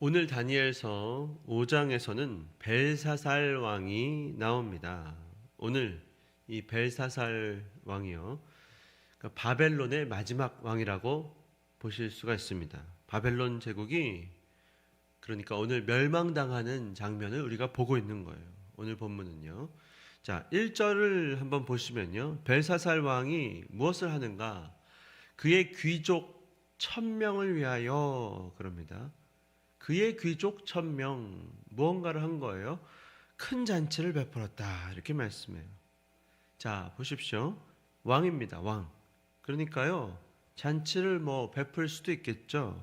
오늘 다니엘서 5장에서는 벨사살 왕이 나옵니다. 오늘 이 벨사살 왕이요. 그러니까 바벨론의 마지막 왕이라고 보실 수가 있습니다. 바벨론 제국이 그러니까 오늘 멸망당하는 장면을 우리가 보고 있는 거예요. 오늘 본문은요. 자, 1절을 한번 보시면요. 벨사살 왕이 무엇을 하는가? 그의 귀족 천명을 위하여 그럽니다. 그의 귀족 천명 무언가를 한 거예요. 큰 잔치를 베풀었다 이렇게 말씀해요. 자 보십시오. 왕입니다. 왕. 그러니까요 잔치를 뭐 베풀 수도 있겠죠.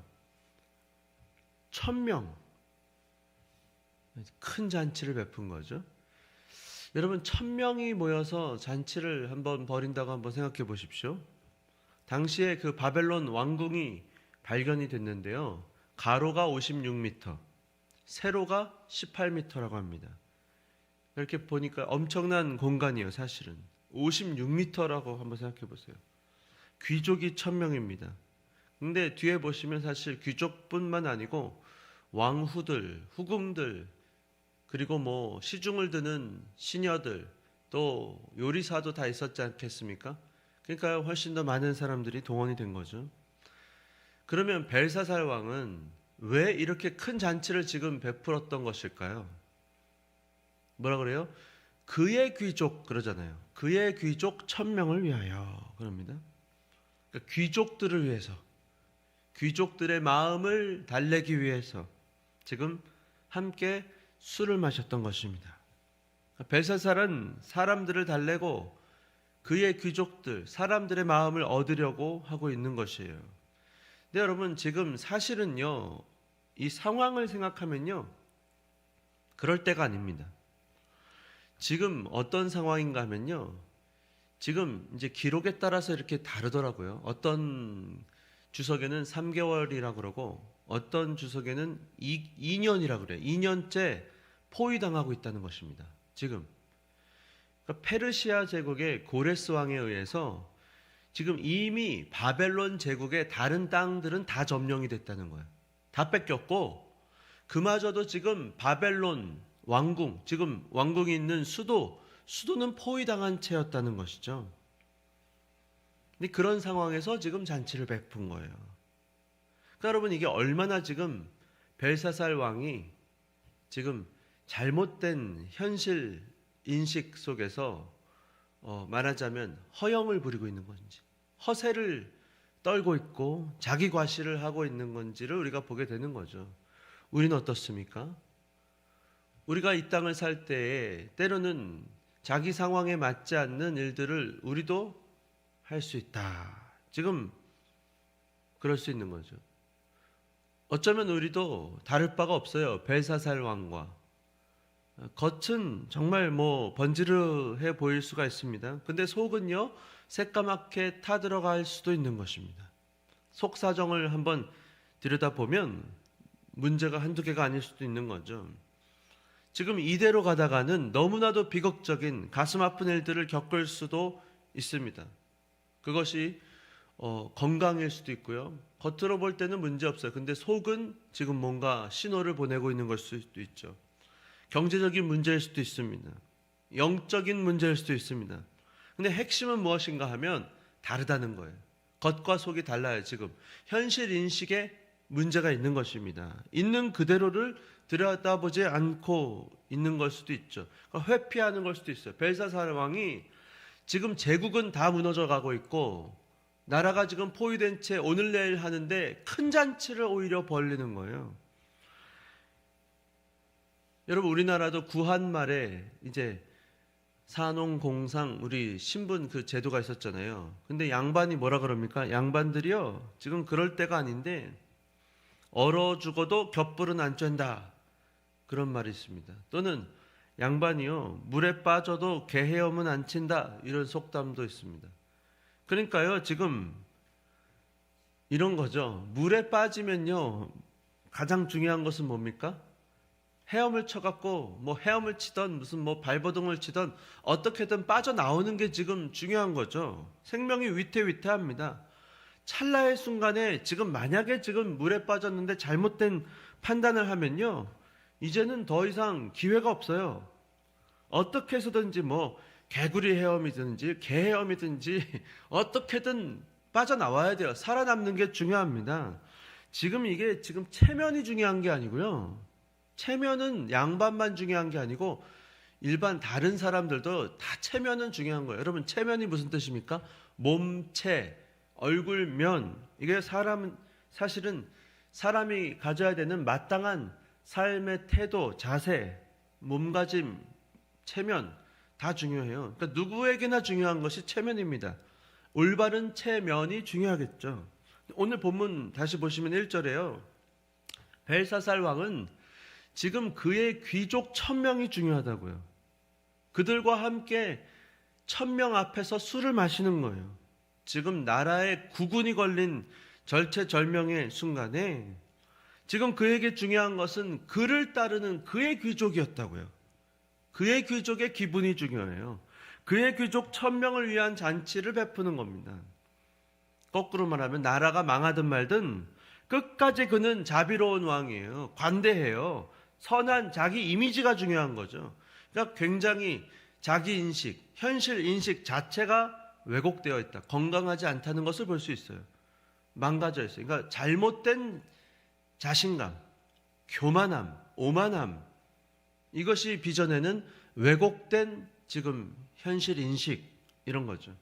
천명 큰 잔치를 베푼 거죠. 여러분 천 명이 모여서 잔치를 한번 벌인다고 한번 생각해 보십시오. 당시에 그 바벨론 왕궁이 발견이 됐는데요. 가로가 56m, 세로가 18m라고 합니다. 이렇게 보니까 엄청난 공간이에요, 사실은. 56m라고 한번 생각해 보세요. 귀족이 1000명입니다. 근데 뒤에 보시면 사실 귀족뿐만 아니고 왕후들, 후궁들, 그리고 뭐 시중을 드는 시녀들, 또 요리사도 다 있었지 않겠습니까? 그러니까 훨씬 더 많은 사람들이 동원이 된 거죠. 그러면 벨사살 왕은 왜 이렇게 큰 잔치를 지금 베풀었던 것일까요? 뭐라 그래요? 그의 귀족 그러잖아요. 그의 귀족 천명을 위하여 그럽니다. 그러니까 귀족들을 위해서 귀족들의 마음을 달래기 위해서 지금 함께 술을 마셨던 것입니다. 그러니까 벨사살은 사람들을 달래고 그의 귀족들, 사람들의 마음을 얻으려고 하고 있는 것이에요. 근데 여러분 지금 사실은요 이 상황을 생각하면요 그럴 때가 아닙니다. 지금 어떤 상황인가 하면요 지금 이제 기록에 따라서 이렇게 다르더라고요. 어떤 주석에는 3개월이라 그러고 어떤 주석에는 2, 2년이라 그래요. 2년째 포위당하고 있다는 것입니다. 지금 그러니까 페르시아 제국의 고레스 왕에 의해서 지금 이미 바벨론 제국의 다른 땅들은 다 점령이 됐다는 거예요. 다 뺏겼고 그마저도 지금 바벨론 왕궁, 지금 왕궁이 있는 수도, 수도는 포위당한 채였다는 것이죠. 근데 그런 상황에서 지금 잔치를 베푼 거예요. 그러니까 여러분 이게 얼마나 지금 벨사살 왕이 지금 잘못된 현실 인식 속에서 어, 말하자면 허영을 부리고 있는 건지 허세를 떨고 있고 자기 과시를 하고 있는 건지를 우리가 보게 되는 거죠. 우리는 어떻습니까? 우리가 이 땅을 살 때에 때로는 자기 상황에 맞지 않는 일들을 우리도 할 수 있다. 지금 그럴 수 있는 거죠. 어쩌면 우리도 다를 바가 없어요. 벨사살 왕과 겉은 정말 뭐 번지르해 보일 수가 있습니다. 근데 속은요 새까맣게 타들어갈 수도 있는 것입니다. 속 사정을 한번 들여다보면 문제가 한두 개가 아닐 수도 있는 거죠. 지금 이대로 가다가는 너무나도 비극적인 가슴 아픈 일들을 겪을 수도 있습니다. 그것이 어, 건강일 수도 있고요. 겉으로 볼 때는 문제 없어요. 근데 속은 지금 뭔가 신호를 보내고 있는 걸 수도 있죠. 경제적인 문제일 수도 있습니다. 영적인 문제일 수도 있습니다. 근데 핵심은 무엇인가 하면 다르다는 거예요. 겉과 속이 달라요, 지금. 현실 인식에 문제가 있는 것입니다. 있는 그대로를 들여다보지 않고 있는 걸 수도 있죠. 그러니까 회피하는 걸 수도 있어요. 벨사살 왕이 지금 제국은 다 무너져 가고 있고 나라가 지금 포위된 채 오늘 내일 하는데 큰 잔치를 오히려 벌리는 거예요. 여러분 우리나라도 구한 말에 이제 산농공상 우리 신분 그 제도가 있었잖아요. 근데 양반이 뭐라 그럽니까? 양반들이요. 지금 그럴 때가 아닌데 얼어 죽어도 겹불은 안 쬐다. 그런 말이 있습니다. 또는 양반이요. 물에 빠져도 개 헤엄은 안 친다. 이런 속담도 있습니다. 그러니까요. 지금 이런 거죠. 물에 빠지면요. 가장 중요한 것은 뭡니까? 헤엄을 쳐갖고 뭐 헤엄을 치던 무슨 뭐 발버둥을 치던 어떻게든 빠져나오는 게 지금 중요한 거죠. 생명이 위태위태합니다. 찰나의 순간에 지금 만약에 지금 물에 빠졌는데 잘못된 판단을 하면요. 이제는 더 이상 기회가 없어요. 어떻게 해서든지 뭐 개구리 헤엄이든지 개 헤엄이든지 어떻게든 빠져나와야 돼요. 살아남는 게 중요합니다. 지금 이게 지금 체면이 중요한 게 아니고요. 체면은 양반만 중요한 게 아니고 일반 다른 사람들도 다 체면은 중요한 거예요. 여러분 체면이 무슨 뜻입니까? 몸체, 얼굴면 이게 사람 사실은 사람이 가져야 되는 마땅한 삶의 태도, 자세, 몸가짐, 체면 다 중요해요. 그러니까 누구에게나 중요한 것이 체면입니다. 올바른 체면이 중요하겠죠. 오늘 본문 다시 보시면 1절에요. 벨사살 왕은 지금 그의 귀족 천명이 중요하다고요. 그들과 함께 천명 앞에서 술을 마시는 거예요. 지금 나라에 구군이 걸린 절체절명의 순간에 지금 그에게 중요한 것은 그를 따르는 그의 귀족이었다고요. 그의 귀족의 기분이 중요해요. 그의 귀족 천명을 위한 잔치를 베푸는 겁니다. 거꾸로 말하면 나라가 망하든 말든 끝까지 그는 자비로운 왕이에요. 관대해요. 선한 자기 이미지가 중요한 거죠. 그러니까 굉장히 자기 인식, 현실 인식 자체가 왜곡되어 있다. 건강하지 않다는 것을 볼 수 있어요. 망가져 있어요. 그러니까 잘못된 자신감, 교만함, 오만함 이것이 빚어내는 왜곡된 지금 현실 인식 이런 거죠.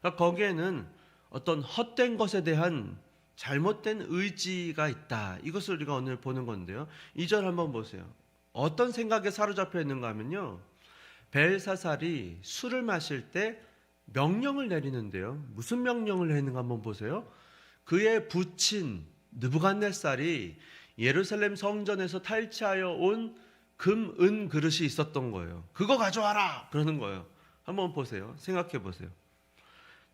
그러니까 거기에는 어떤 헛된 것에 대한 잘못된 의지가 있다. 이것을 우리가 오늘 보는 건데요. 이 절 한번 보세요. 어떤 생각에 사로잡혀 있는가 하면요. 벨사살이 술을 마실 때 명령을 내리는데요. 무슨 명령을 내리는가 한번 보세요. 그의 부친 느부갓네살이 예루살렘 성전에서 탈취하여 온 금, 은 그릇이 있었던 거예요. 그거 가져와라! 그러는 거예요. 한번 보세요. 생각해 보세요.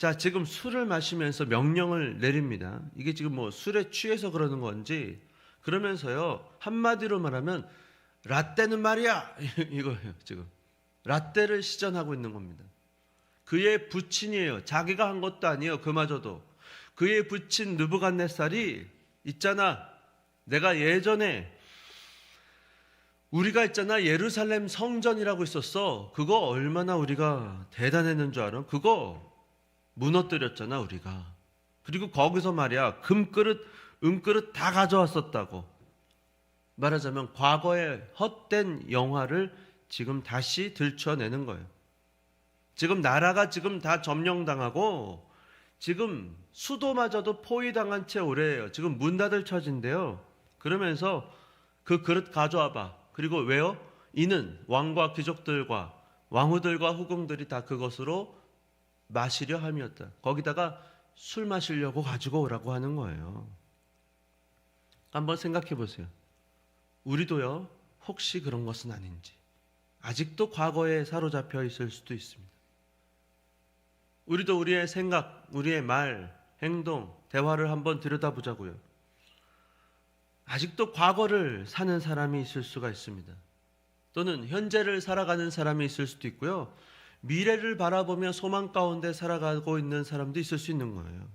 자, 지금 술을 마시면서 명령을 내립니다. 이게 지금 뭐 술에 취해서 그러는 건지, 그러면서요, 한마디로 말하면, 라떼는 말이야! 이거예요, 지금. 라떼를 시전하고 있는 겁니다. 그의 부친이에요. 자기가 한 것도 아니에요. 그마저도. 그의 부친 느부갓네살이 있잖아. 내가 예전에 우리가 있잖아 예루살렘 성전이라고 있었어. 그거 얼마나 우리가 대단했는 줄 알아? 그거 무너뜨렸잖아 우리가. 그리고 거기서 말이야 금그릇, 은그릇 다 가져왔었다고. 말하자면 과거의 헛된 영화를 지금 다시 들춰내는 거예요. 지금 나라가 지금 다 점령당하고 지금 수도마저도 포위당한 채 오래예요. 지금 문 닫을 처진데요. 그러면서 그 그릇 가져와 봐. 그리고 왜요? 이는 왕과 귀족들과 왕후들과 후궁들이 다 그것으로 마시려 함이었다. 거기다가 술 마시려고 가지고 오라고 하는 거예요. 한번 생각해 보세요. 우리도요, 혹시 그런 것은 아닌지. 아직도 과거에 사로잡혀 있을 수도 있습니다. 우리도 우리의 생각, 우리의 말, 행동, 대화를 한번 들여다보자고요. 아직도 과거를 사는 사람이 있을 수가 있습니다. 또는 현재를 살아가는 사람이 있을 수도 있고요. 미래를 바라보며 소망 가운데 살아가고 있는 사람도 있을 수 있는 거예요.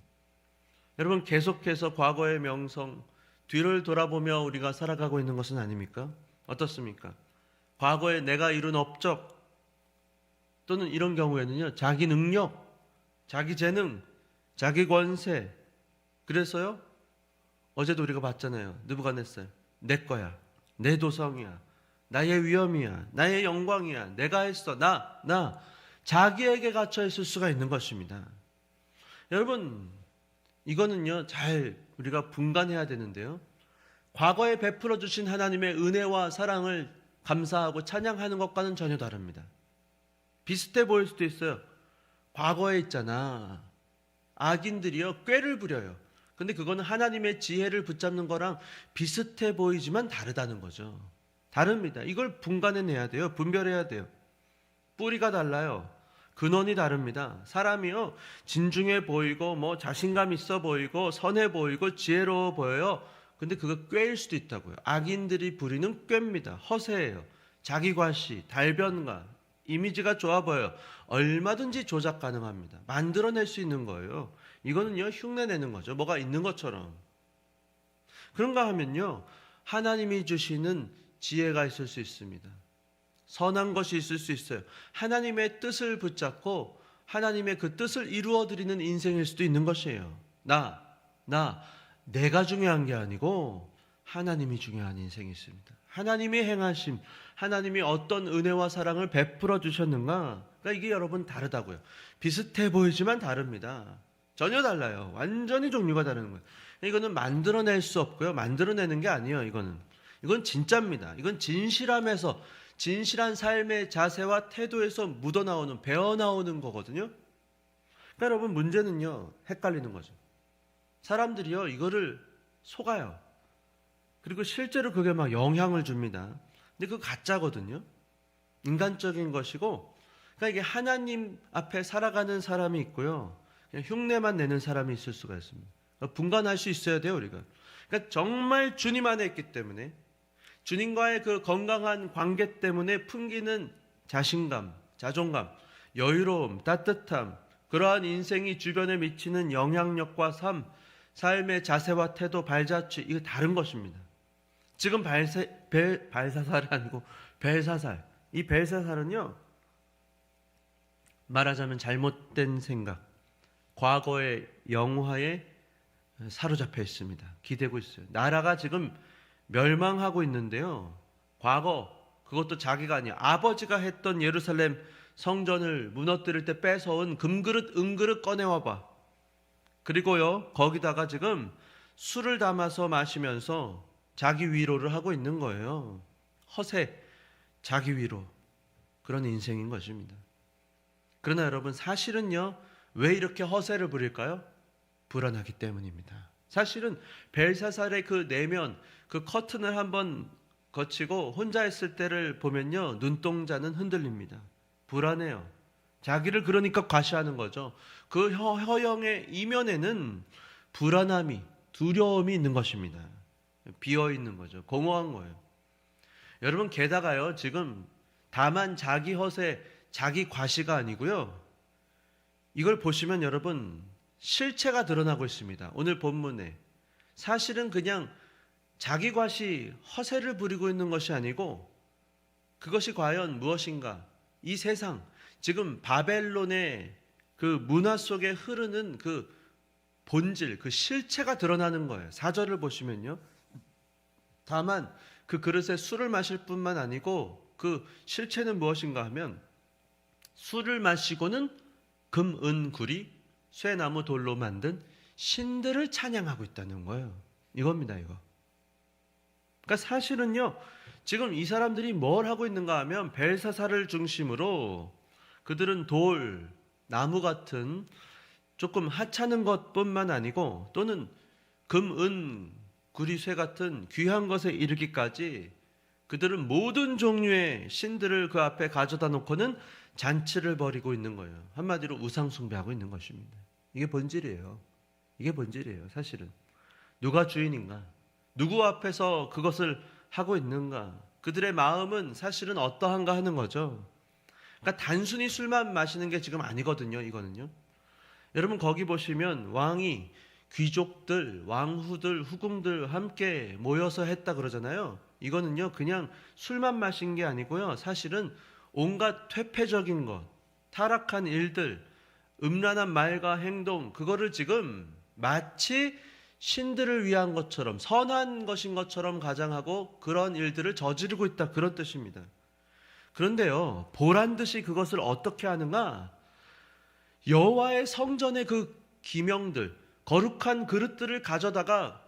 여러분 계속해서 과거의 명성, 뒤를 돌아보며 우리가 살아가고 있는 것은 아닙니까? 어떻습니까? 과거에 내가 이룬 업적 또는 이런 경우에는요. 자기 능력, 자기 재능, 자기 권세. 그래서요. 어제도 우리가 봤잖아요. 느부갓네살. 내 거야. 내 도성이야. 나의 위엄이야. 나의 영광이야. 내가 했어. 나, 나. 자기에게 갇혀 있을 수가 있는 것입니다. 여러분, 이거는요, 잘 우리가 분간해야 되는데요. 과거에 베풀어 주신 하나님의 은혜와 사랑을 감사하고 찬양하는 것과는 전혀 다릅니다. 비슷해 보일 수도 있어요. 과거에 있잖아. 악인들이요, 꾀를 부려요. 근데 그거는 하나님의 지혜를 붙잡는 거랑 비슷해 보이지만 다르다는 거죠. 다릅니다. 이걸 분간해내야 돼요. 분별해야 돼요. 뿌리가 달라요. 근원이 다릅니다. 사람이요, 진중해 보이고, 뭐, 자신감 있어 보이고, 선해 보이고, 지혜로워 보여요. 근데 그거 꾀일 수도 있다고요. 악인들이 부리는 꾀입니다. 허세예요. 자기과시, 달변가, 이미지가 좋아 보여요. 얼마든지 조작 가능합니다. 만들어낼 수 있는 거예요. 이거는요 흉내 내는 거죠. 뭐가 있는 것처럼. 그런가 하면요 하나님이 주시는 지혜가 있을 수 있습니다. 선한 것이 있을 수 있어요. 하나님의 뜻을 붙잡고 하나님의 그 뜻을 이루어 드리는 인생일 수도 있는 것이에요. 나, 나, 내가 중요한 게 아니고 하나님이 중요한 인생이 있습니다. 하나님이 행하심, 하나님이 어떤 은혜와 사랑을 베풀어 주셨는가? 그러니까 이게 여러분 다르다고요. 비슷해 보이지만 다릅니다. 전혀 달라요. 완전히 종류가 다른 거예요. 이거는 만들어낼 수 없고요. 만들어내는 게 아니에요. 이거는. 이건 진짜입니다. 이건 진실함에서 진실한 삶의 자세와 태도에서 묻어나오는 배어나오는 거거든요. 그러니까 여러분 문제는요. 헷갈리는 거죠. 사람들이요. 이거를 속아요. 그리고 실제로 그게 막 영향을 줍니다. 근데 그거 가짜거든요. 인간적인 것이고 그러니까 이게 하나님 앞에 살아가는 사람이 있고요. 그냥 흉내만 내는 사람이 있을 수가 있습니다. 분간할 수 있어야 돼요, 우리가. 그러니까 정말 주님 안에 있기 때문에 주님과의 그 건강한 관계 때문에 풍기는 자신감, 자존감, 여유로움, 따뜻함, 그러한 인생이 주변에 미치는 영향력과 삶, 삶의 자세와 태도, 발자취, 이거 다른 것입니다. 지금 발세, 벨, 발사살이 아니고 벨사살. 이 벨사살은요, 말하자면 잘못된 생각, 과거의 영화에 사로잡혀 있습니다. 기대고 있어요. 나라가 지금 멸망하고 있는데요. 과거 그것도 자기가 아니야. 아버지가 했던 예루살렘 성전을 무너뜨릴 때 뺏어온 금그릇, 은그릇 꺼내와 봐. 그리고요, 거기다가 지금 술을 담아서 마시면서 자기 위로를 하고 있는 거예요. 허세, 자기 위로. 그런 인생인 것입니다. 그러나 여러분, 사실은요, 왜 이렇게 허세를 부릴까요? 불안하기 때문입니다. 사실은 벨사살의 그 내면, 그 커튼을 한번 거치고 혼자 있을 때를 보면요, 눈동자는 흔들립니다. 불안해요. 자기를 그러니까 과시하는 거죠. 그 허, 허영의 이면에는 불안함이, 두려움이 있는 것입니다. 비어 있는 거죠. 공허한 거예요. 여러분, 게다가요, 지금 다만 자기 허세, 자기 과시가 아니고요. 이걸 보시면 여러분, 실체가 드러나고 있습니다. 오늘 본문에. 사실은 그냥 자기 과시, 허세를 부리고 있는 것이 아니고 그것이 과연 무엇인가? 이 세상, 지금 바벨론의 그 문화 속에 흐르는 그 본질, 그 실체가 드러나는 거예요. 사절을 보시면요. 다만 그 그릇에 술을 마실 뿐만 아니고 그 실체는 무엇인가 하면 술을 마시고는 금, 은, 구리, 쇠나무 돌로 만든 신들을 찬양하고 있다는 거예요. 이겁니다, 이거. 그러니까 사실은요, 지금 이 사람들이 뭘 하고 있는가 하면 벨사사를 중심으로 그들은 돌, 나무 같은 조금 하찮은 것뿐만 아니고 또는 금, 은, 구리쇠 같은 귀한 것에 이르기까지 그들은 모든 종류의 신들을 그 앞에 가져다 놓고는 잔치를 벌이고 있는 거예요. 한마디로 우상 숭배하고 있는 것입니다. 이게 본질이에요. 이게 본질이에요. 사실은 누가 주인인가? 누구 앞에서 그것을 하고 있는가? 그들의 마음은 사실은 어떠한가 하는 거죠. 그러니까 단순히 술만 마시는 게 지금 아니거든요. 이거는요. 여러분 거기 보시면 왕이 귀족들, 왕후들, 후궁들 함께 모여서 했다 그러잖아요. 이거는요. 그냥 술만 마신 게 아니고요. 사실은 온갖 퇴폐적인 것, 타락한 일들, 음란한 말과 행동, 그거를 지금 마치 신들을 위한 것처럼 선한 것인 것처럼 가장하고 그런 일들을 저지르고 있다 그런 뜻입니다. 그런데요, 보란 듯이 그것을 어떻게 하는가? 여호와의 성전의 그 기명들, 거룩한 그릇들을 가져다가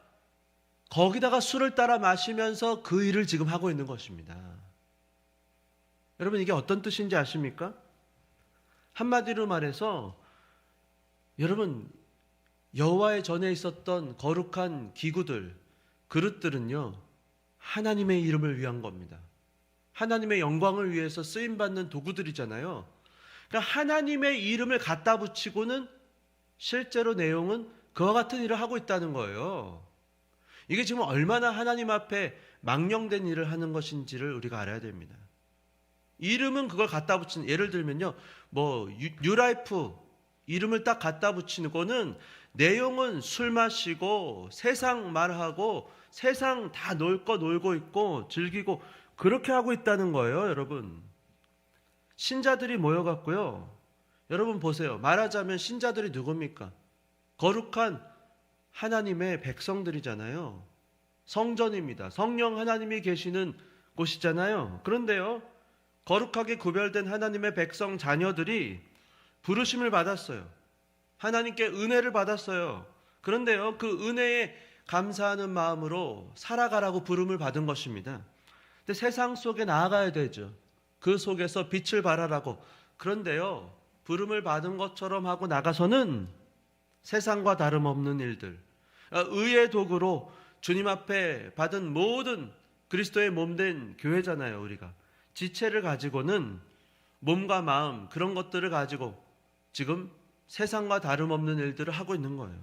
거기다가 술을 따라 마시면서 그 일을 지금 하고 있는 것입니다. 여러분 이게 어떤 뜻인지 아십니까? 한마디로 말해서 여러분 여호와의 전에 있었던 거룩한 기구들, 그릇들은요 하나님의 이름을 위한 겁니다. 하나님의 영광을 위해서 쓰임 받는 도구들이잖아요. 그러니까 하나님의 이름을 갖다 붙이고는 실제로 내용은 그와 같은 일을 하고 있다는 거예요. 이게 지금 얼마나 하나님 앞에 망령된 일을 하는 것인지를 우리가 알아야 됩니다. 이름은 그걸 갖다 붙인 예를 들면요. 뭐 뉴라이프 이름을 딱 갖다 붙이는 거는 내용은 술 마시고 세상 말하고 세상 다 놀 거 놀고 있고 즐기고 그렇게 하고 있다는 거예요, 여러분. 신자들이 모여갖고요. 여러분 보세요. 말하자면 신자들이 누굽니까? 거룩한 하나님의 백성들이잖아요. 성전입니다. 성령 하나님이 계시는 곳이잖아요. 그런데요. 거룩하게 구별된 하나님의 백성 자녀들이 부르심을 받았어요. 하나님께 은혜를 받았어요. 그런데요. 그 은혜에 감사하는 마음으로 살아가라고 부름을 받은 것입니다. 근데 세상 속에 나아가야 되죠. 그 속에서 빛을 발하라고. 그런데요. 부름을 받은 것처럼 하고 나가서는 세상과 다름없는 일들. 아, 의의 도구로 주님 앞에 받은 모든 그리스도의 몸 된 교회잖아요, 우리가. 지체를 가지고는 몸과 마음, 그런 것들을 가지고 지금 세상과 다름없는 일들을 하고 있는 거예요.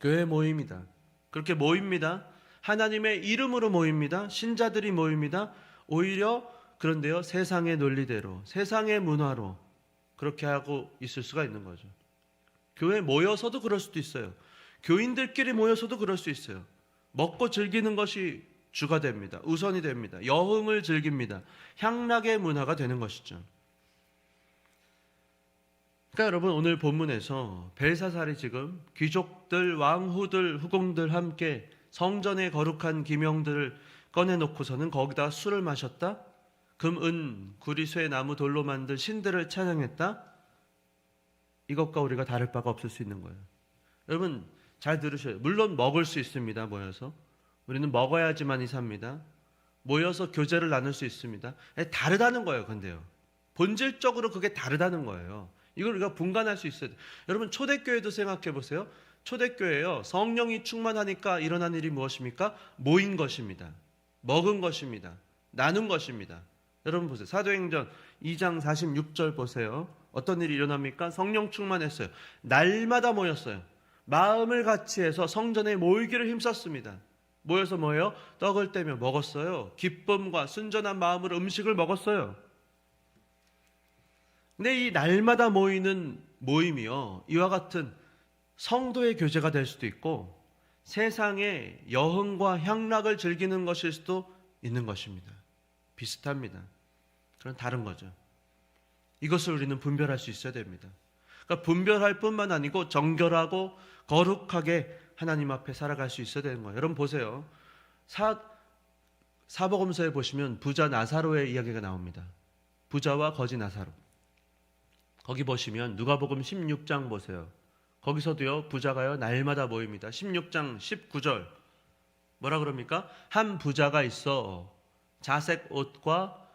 교회 모임이다. 그렇게 모입니다. 하나님의 이름으로 모입니다. 신자들이 모입니다. 오히려 그런데요, 세상의 논리대로, 세상의 문화로 그렇게 하고 있을 수가 있는 거죠. 교회 모여서도 그럴 수도 있어요. 교인들끼리 모여서도 그럴 수 있어요. 먹고 즐기는 것이 주가 됩니다. 우선이 됩니다. 여흥을 즐깁니다. 향락의 문화가 되는 것이죠. 그러니까 여러분 오늘 본문에서 벨사살이 지금 귀족들, 왕후들, 후궁들 함께 성전의 거룩한 기명들을 꺼내놓고서는 거기다 술을 마셨다. 금, 은, 구리, 쇠, 나무, 돌로 만든 신들을 찬양했다. 이것과 우리가 다를 바가 없을 수 있는 거예요. 여러분 잘 들으셔요. 물론 먹을 수 있습니다. 모여서 우리는 먹어야지만이 삽니다. 모여서 교제를 나눌 수 있습니다. 다르다는 거예요. 근데요. 본질적으로 그게 다르다는 거예요. 이걸 우리가 분간할 수 있어요. 여러분 초대교회도 생각해 보세요. 초대교회요. 성령이 충만하니까 일어난 일이 무엇입니까? 모인 것입니다. 먹은 것입니다. 나눈 것입니다. 여러분 보세요. 사도행전 2장 46절 보세요. 어떤 일이 일어납니까? 성령 충만했어요. 날마다 모였어요. 마음을 같이 해서 성전에 모이기를 힘썼습니다. 모여서 뭐예요? 떡을 떼며 먹었어요. 기쁨과 순전한 마음으로 음식을 먹었어요. 근데 이 날마다 모이는 모임이요. 이와 같은 성도의 교제가 될 수도 있고 세상의 여흥과 향락을 즐기는 것일 수도 있는 것입니다. 비슷합니다. 그런 다른 거죠. 이것을 우리는 분별할 수 있어야 됩니다. 그러니까 분별할 뿐만 아니고 정결하고 거룩하게 하나님 앞에 살아갈 수 있어야 되는 거예요. 여러분 보세요. 사, 사복음서에 보시면 부자 나사로의 이야기가 나옵니다. 부자와 거지 나사로. 거기 보시면 누가복음 16장 보세요. 거기서도요 부자가요 날마다 모입니다. 16장 19절 뭐라 그럽니까? 한 부자가 있어 자색 옷과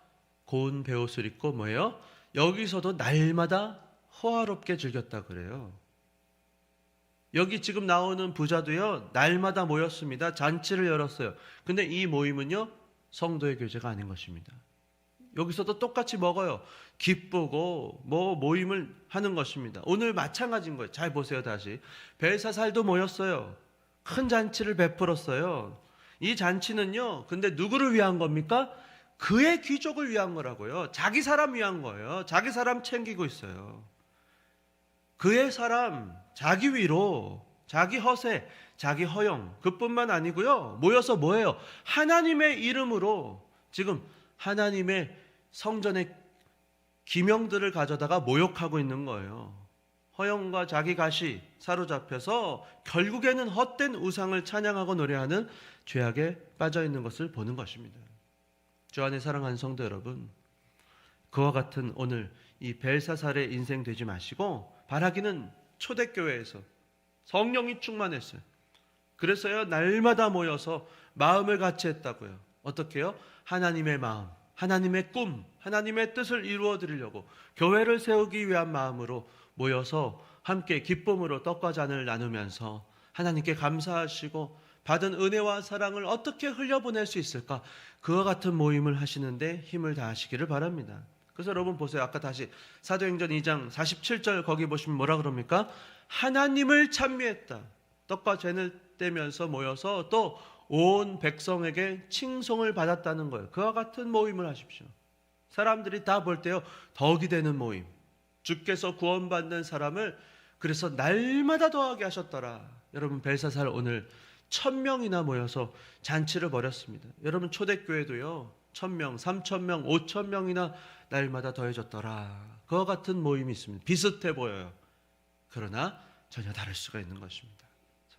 고운 베옷을 입고 뭐예요? 여기서도 날마다 호화롭게 즐겼다 그래요. 여기 지금 나오는 부자도요 날마다 모였습니다. 잔치를 열었어요. 근데 이 모임은요 성도의 교제가 아닌 것입니다. 여기서도 똑같이 먹어요. 기쁘고 뭐 모임을 하는 것입니다. 오늘 마찬가지인 거예요. 잘 보세요 다시. 벨사살도 모였어요. 큰 잔치를 베풀었어요. 이 잔치는요. 근데 누구를 위한 겁니까? 그의 귀족을 위한 거라고요. 자기 사람 위한 거예요. 자기 사람 챙기고 있어요. 그의 사람 자기 위로 자기 허세, 자기 허영 그뿐만 아니고요. 모여서 뭐예요? 하나님의 이름으로 지금 하나님의 성전의 기명들을 가져다가 모욕하고 있는 거예요. 허영과 자기 가시 사로잡혀서 결국에는 헛된 우상을 찬양하고 노래하는 죄악에 빠져 있는 것을 보는 것입니다. 주 안에 사랑하는 성도 여러분, 그와 같은 오늘 이 벨사살의 인생 되지 마시고 바라기는 초대교회에서 성령이 충만했어요. 그래서요 날마다 모여서 마음을 같이 했다고요. 어떻게요? 하나님의 마음, 하나님의 꿈, 하나님의 뜻을 이루어 드리려고 교회를 세우기 위한 마음으로 모여서 함께 기쁨으로 떡과 잔을 나누면서 하나님께 감사하시고 받은 은혜와 사랑을 어떻게 흘려보낼 수 있을까? 그와 같은 모임을 하시는데 힘을 다하시기를 바랍니다. 그래서 여러분 보세요. 아까 다시 사도행전 2장 47절 거기 보시면 뭐라 그럽니까? 하나님을 찬미했다. 떡과 잔을 떼면서 모여서 또 온 백성에게 칭송을 받았다는 거예요. 그와 같은 모임을 하십시오. 사람들이 다 볼 때요. 덕이 되는 모임. 주께서 구원받는 사람을 그래서 날마다 더하게 하셨더라. 여러분 벨사살 오늘 천 명이나 모여서 잔치를 벌였습니다. 여러분 초대교회도요. 천 명, 삼천 명, 오천 명이나 날마다 더해졌더라. 그와 같은 모임이 있습니다. 비슷해 보여요. 그러나 전혀 다를 수가 있는 것입니다.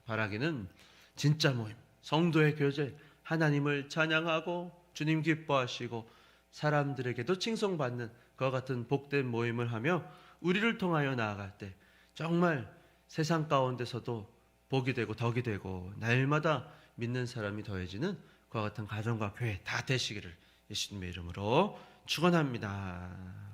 바라기는 진짜 모임, 성도의 교제, 하나님을 찬양하고 주님 기뻐하시고 사람들에게도 칭송받는 그와 같은 복된 모임을 하며 우리를 통하여 나아갈 때 정말 세상 가운데서도 복이 되고 덕이 되고 날마다 믿는 사람이 더해지는 그와 같은 가정과 교회 다 되시기를 예수님의 이름으로 축원합니다.